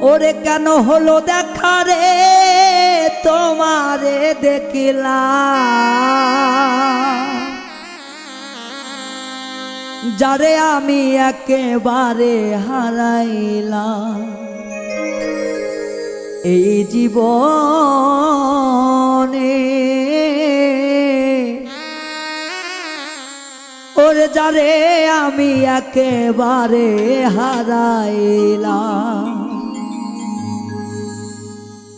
ওরে কেন হলো দেখা রে? তোমারে দেখিলা যারে আমি একেবারে হারাইলাম। এই জীবনে ওরে যারে আমি একেবারে হারাইলাম।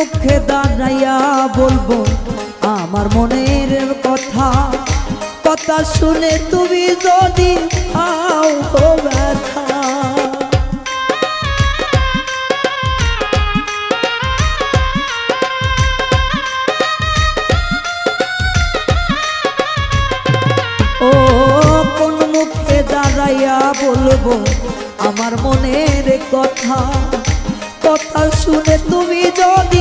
মুখে দাঁড়াইয়া বলব, আমার মনের কথা। কথা শুনে তুমি যদি ও, কোন মুখে দাঁড়াইয়া বলব, আমার মনের কথা। কথা শুনে তুমি যদি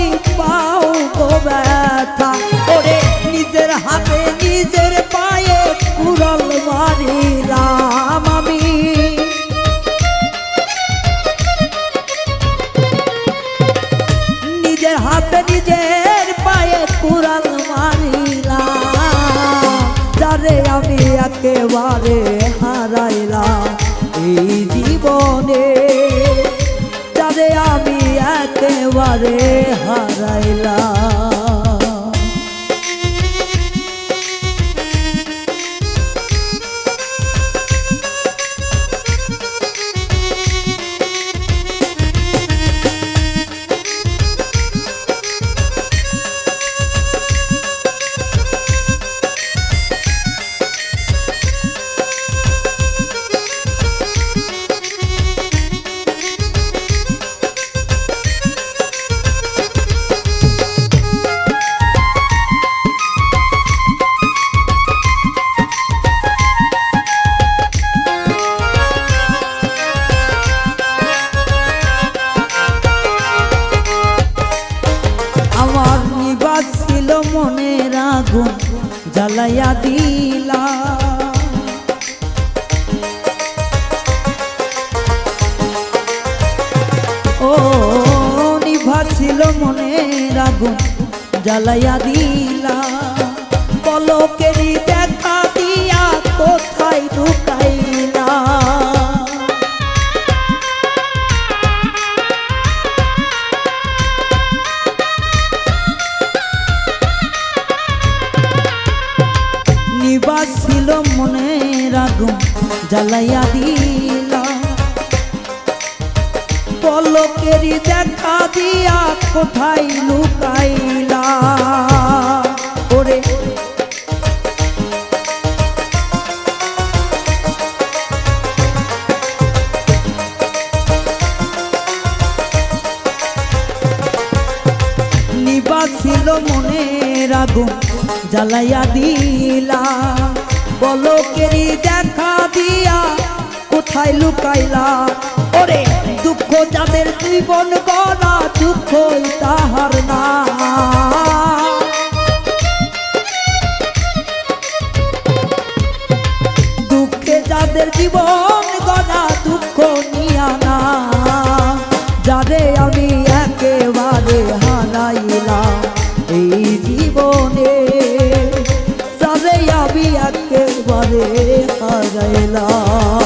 একেবারে হারাইলা। এই জীবনে তাদের আমি একেবারে হারাইলাম দিলা ও নিভা ছিল মনের আগুন জ্বালাইয়া দিলা পলকেরই জ্বালাইয়া দিলা। পলকেরই দেখা দিয়া কোথায় লুকাইলা? ওরে। নিবাসিল মনের আগুন জ্বালাইয়া দিলা। বলকেরি দেখা দিয়া কোথায় লুকাইলা? ওরে, দুঃখ যাদের জীবন গড়া দুঃখ তাহার না দুঃখে যাদের জীবন গড়া, দুঃখ নিয়া না। যারে হারাইলাম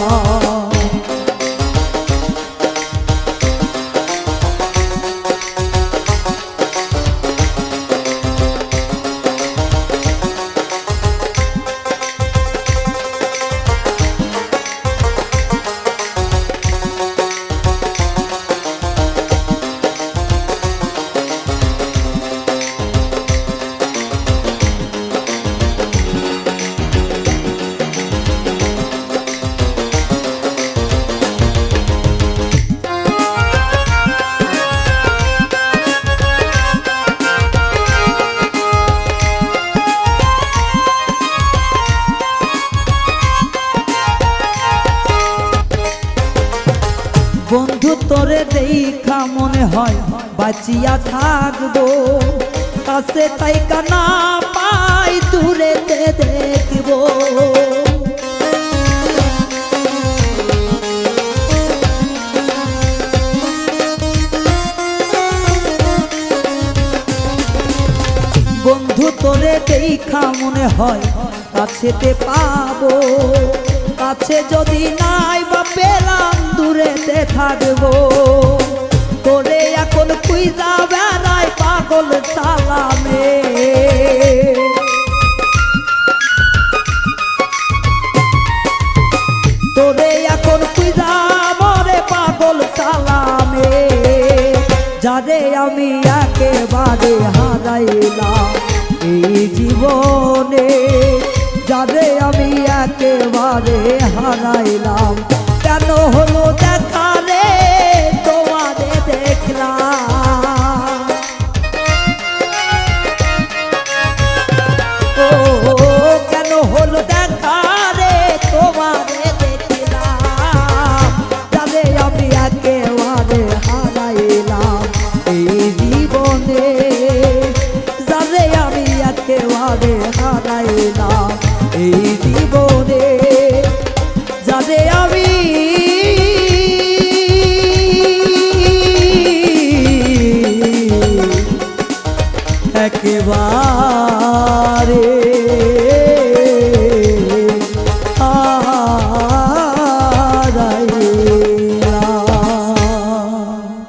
তোরে দেখা মনে হয়, বাঁচিয়া থাকব। কাছে তাই কানা পাই দূরেতে দেখব। বন্ধু, তোরে দেখা মনে হয়, কাছেতে পাবো। কাছে যদি নাই বা পেলাম, দূরেতে থাকব। তোরে এখন কুইজা বেড়াই পাগল সালামে। তোরে এখন কুইজা মরে পাগল সালামে। যারে আমি একেবারে হারাইলাম এই জীবনে, যারে আমি একেবারে হারাইলাম। কেন হলো দেখা একেবারে।